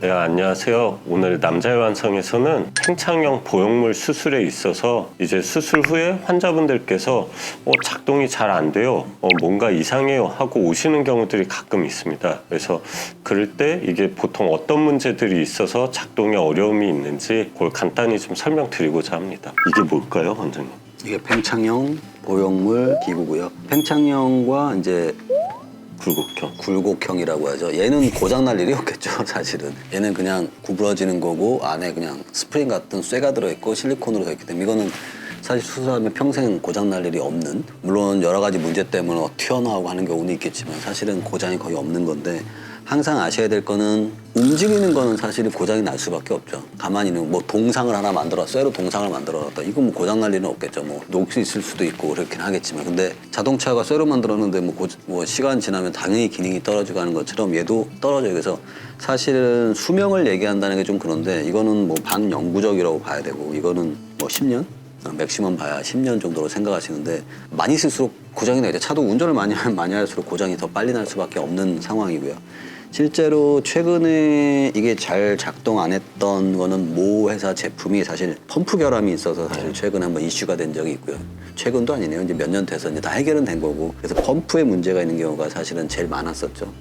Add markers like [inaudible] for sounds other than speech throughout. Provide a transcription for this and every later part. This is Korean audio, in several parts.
네, 안녕하세요. 오늘 남자의 완성에서는 팽창형 보형물 수술에 있어서 이제 수술 후에 환자분들께서 어, 작동이 잘 안 돼요. 어, 뭔가 이상해요 하고 오시는 경우들이 가끔 있습니다. 그래서 그럴 때 이게 보통 어떤 문제들이 있어서 작동에 어려움이 있는지 그걸 간단히 좀 설명드리고자 합니다. 이게 뭘까요, 원장님? 이게 팽창형 보형물 기구고요. 팽창형과 이제 굴곡형. 굴곡형이라고 하죠. 얘는 고장 날 일이 없겠죠, [laughs] 사실은. 얘는 그냥 구부러지는 거고 안에 그냥 스프링 같은 쇠가 들어있고 실리콘으로 되어 있기 때문에 이거는 사실 수술하면 평생 고장 날 일이 없는 물론 여러 가지 문제 때문에 뭐 튀어나오고 하는 경우는 있겠지만 사실은 고장이 거의 없는 건데 항상 아셔야 될 거는 움직이는 거는 사실 고장이 날 수밖에 없죠. 가만히 있는 뭐 동상을 하나 만들어 쇠로 동상을 만들어놨다. 이건 뭐 고장 날 일은 없겠죠. 뭐 녹수 있을 수도 있고 그렇긴 하겠지만 근데 자동차가 쇠로 만들었는데 뭐, 고- 뭐 시간 지나면 당연히 기능이 떨어지고 하는 것처럼 얘도 떨어져요. 그래서 사실은 수명을 얘기한다는 게 좀 그런데 이거는 뭐 반영구적이라고 봐야 되고 이거는 뭐 10년? 어, 맥시멈 봐야 10년 정도로 생각하시는데 많이 쓸수록 고장이 나죠. 차도 운전을 많이 하면 많이 할수록 고장이 더 빨리 날 수밖에 없는 상황이고요. 실제로 최근에 이게 잘 작동 안 했던 거는 모 회사 제품이 사실 펌프 결함이 있어서 사실 최근에 한번 이슈가 된 적이 있고요. 최근도 아니네요. 이제 몇 년 돼서 이제 다 해결은 된 거고. 그래서 펌프에 문제가 있는 경우가 사실은 제일 많았었죠.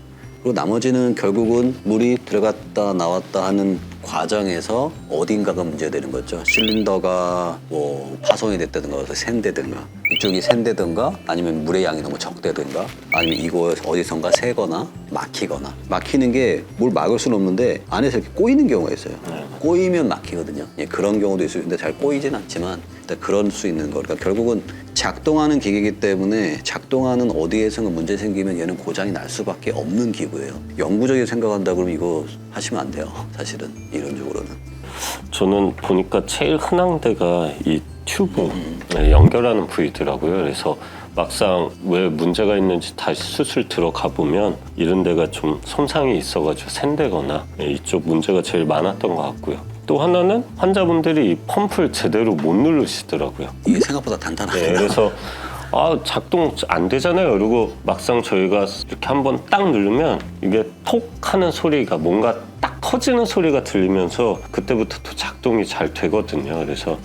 그리고 나머지는 결국은 물이 들어갔다 나왔다 하는 과정에서 어딘가가 문제되는 거죠. 실린더가 뭐 파손이 됐다든가 샌다든가 이쪽이 샌다든가 아니면 물의 양이 너무 적다든가 아니면 이거 어디선가 새거나 막히거나 막히는 게 뭘 막을 수는 없는데 안에서 이렇게 꼬이는 경우가 있어요. 꼬이면 막히거든요. 예, 그런 경우도 있을 수 있는데 잘 꼬이진 않지만 그럴 수 있는 거. 그러니까 결국은 작동하는 기기이기 때문에 작동하는 어디에선가 문제 생기면 얘는 고장이 날 수밖에 없는 기구예요. 영구적으로 생각한다 그러면 이거 하시면 안 돼요. 사실은 이론적으로는. 저는 보니까 제일 흔한 데가 이 튜브 네, 연결하는 부위더라고요. 그래서 막상 왜 문제가 있는지 다시 수술 들어가 보면 이런 데가 좀 손상이 있어가지고 샌대거나 네, 이쪽 문제가 제일 많았던 것 같고요. 또 하나는 환자분들이 이 펌프를 제대로 못 누르시더라고요. 이게 생각보다 단단하게 네, 그래서 아 작동 안 되잖아요. 그리고 막상 저희가 이렇게 한번 딱 누르면 이게 톡 하는 소리가 뭔가 딱 터지는 소리가 들리면서 그때부터 또 작동이 잘 되거든요. 그래서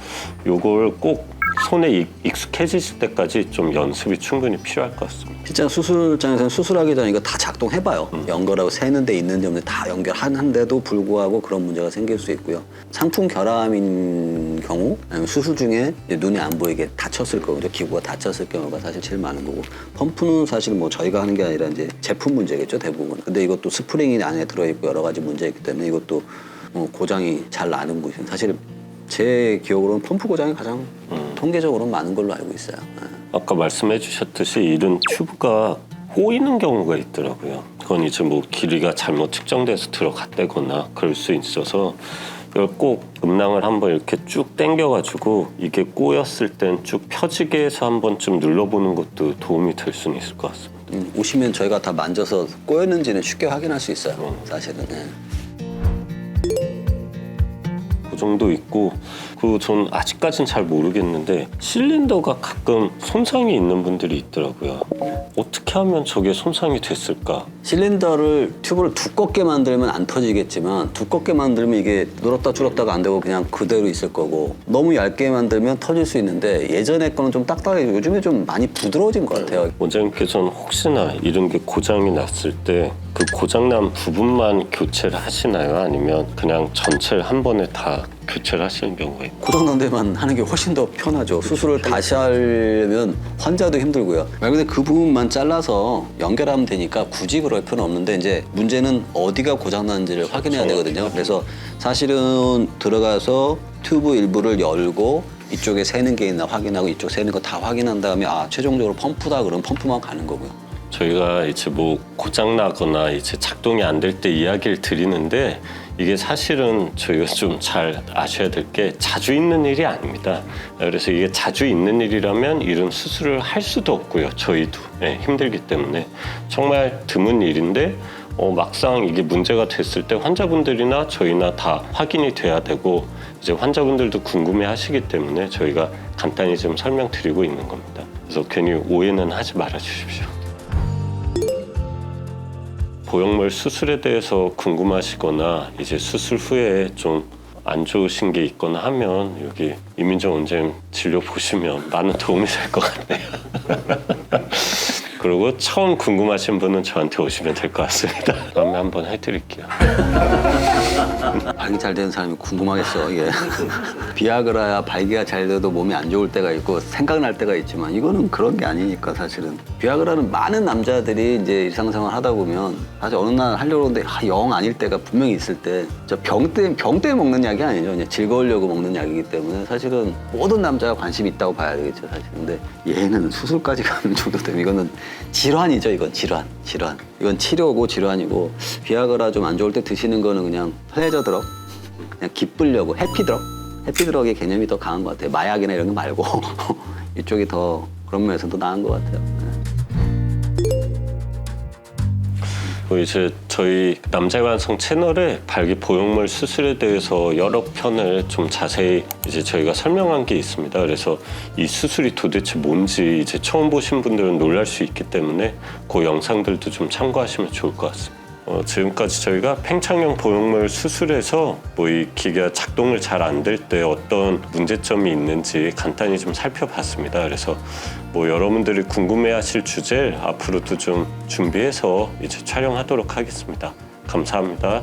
요걸 꼭 손에 익- 익숙해지실 때까지 좀 연습이 충분히 필요할 것 같습니다. 실제 수술장에서는 수술하기 전에 이거 다 작동해봐요. 연결하고 새는 데 있는지 없는지 다 연결하는데도 불구하고 그런 문제가 생길 수 있고요. 상품 결함인 경우 아니면 수술 중에 이제 눈이 안 보이게 다쳤을 거고요. 기구가 다쳤을 경우가 사실 제일 많은 거고 펌프는 사실 뭐 저희가 하는 게 아니라 이제 제품 문제겠죠 대부분. 근데 이것도 스프링이 안에 들어있고 여러 가지 문제가 있기 때문에 이것도 뭐 고장이 잘 나는 곳이 사실 제 기억으로는 펌프 고장이 가장 통계적으로 많은 걸로 알고 있어요. 예. 아까 말씀해 주셨듯이 이런 튜브가 꼬이는 경우가 있더라고요. 그건 이제 뭐 길이가 잘못 측정돼서 들어갔다거나 그럴 수 있어서 이걸 꼭 음낭을 한번 이렇게 쭉 당겨가지고 이게 꼬였을 땐 쭉 펴지게 해서 한번 좀 눌러보는 것도 도움이 될 수는 있을 것 같습니다. 음, 오시면 저희가 다 만져서 꼬였는지는 쉽게 확인할 수 있어요. 사실은. 예. 그 정도 있고 그리고 전 아직까진 잘 모르겠는데 실린더가 가끔 손상이 있는 분들이 있더라고요. 어떻게 하면 저게 손상이 됐을까? 실린더를 튜브를 두껍게 만들면 안 터지겠지만 두껍게 만들면 이게 늘었다 줄었다가 안 되고 그냥 그대로 있을 거고 너무 얇게 만들면 터질 수 있는데 예전에 거는 좀 딱딱하게 요즘에 좀 많이 부드러워진 것 같아요. 원장님께서는 혹시나 이런 게 고장이 났을 때 그 고장난 부분만 교체를 하시나요? 아니면 그냥 전체를 한 번에 다 교체를 하시는 경우가? 고장난 데만 하는 게 훨씬 더 편하죠. 수술을 다시 하려면 환자도 힘들고요. 말 그대로 그 부분만 잘라서 연결하면 되니까 굳이 그럴 필요는 없는데 이제 문제는 어디가 고장났는지를 확인해야 되거든요. 그래서 사실은 들어가서 튜브 일부를 열고 이쪽에 새는 게 있나 확인하고 이쪽 새는 거 다 확인한 다음에 아 최종적으로 펌프다 그러면 펌프만 가는 거고요. 저희가 이제 뭐 고장 나거나 이제 작동이 안 될 때 이야기를 드리는데 이게 사실은 저희가 좀 잘 아셔야 될 게 자주 있는 일이 아닙니다. 그래서 이게 자주 있는 일이라면 이런 수술을 할 수도 없고요. 저희도 예, 힘들기 때문에 정말 드문 일인데 어, 막상 이게 문제가 됐을 때 환자분들이나 저희나 다 확인이 돼야 되고 이제 환자분들도 궁금해 하시기 때문에 저희가 간단히 좀 설명드리고 있는 겁니다. 그래서 괜히 오해는 하지 말아 주십시오. 보형물 수술에 대해서 궁금하시거나 이제 수술 후에 좀 안 좋으신 게 있거나 하면 여기 이민정 원장님 진료 보시면 많은 도움이 될 것 같네요. [laughs] 그리고 처음 궁금하신 분은 저한테 오시면 될 것 같습니다. [laughs] 다음에 한번 해드릴게요. 발기 잘 되는 사람이 궁금하겠어 이게 비아그라야 발기가 잘 돼도 몸이 안 좋을 때가 있고 생각날 때가 있지만 이거는 그런 게 아니니까 사실은 비아그라는 많은 남자들이 이제 일상생활 하다 보면 사실 어느 날 하려고 하는데 아, 영 아닐 때가 분명히 있을 때 저병때병 때문에 먹는 약이 아니죠 그냥 즐거우려고 먹는 약이기 때문에 사실은 모든 남자가 관심이 있다고 봐야 되겠죠 사실 근데 얘는 수술까지 가는 [laughs] 정도 되면 이거는 질환이죠 이건 질환 질환. 이건 치료고 질환이고 비아그라 좀 안 좋을 때 드시는 거는 그냥 플레저 드럭 그냥 기쁘려고 해피 드럭. 해피 드럭의 개념이 더 강한 것 같아요. 마약이나 이런 거 말고. [laughs] 이쪽이 더 그런 면에서 더 나은 것 같아요 이제 저희 남자관성 채널에 발기 보형물 수술에 대해서 여러 편을 좀 자세히 이제 저희가 설명한 게 있습니다. 그래서 이 수술이 도대체 뭔지 이제 처음 보신 분들은 놀랄 수 있기 때문에 그 영상들도 좀 참고하시면 좋을 것 같습니다. 어, 지금까지 저희가 팽창형 보형물 수술에서 뭐 이 기계가 작동을 잘 안 될 때 어떤 문제점이 있는지 간단히 좀 살펴봤습니다. 그래서 뭐 여러분들이 궁금해하실 주제를 앞으로도 좀 준비해서 이제 촬영하도록 하겠습니다. 감사합니다.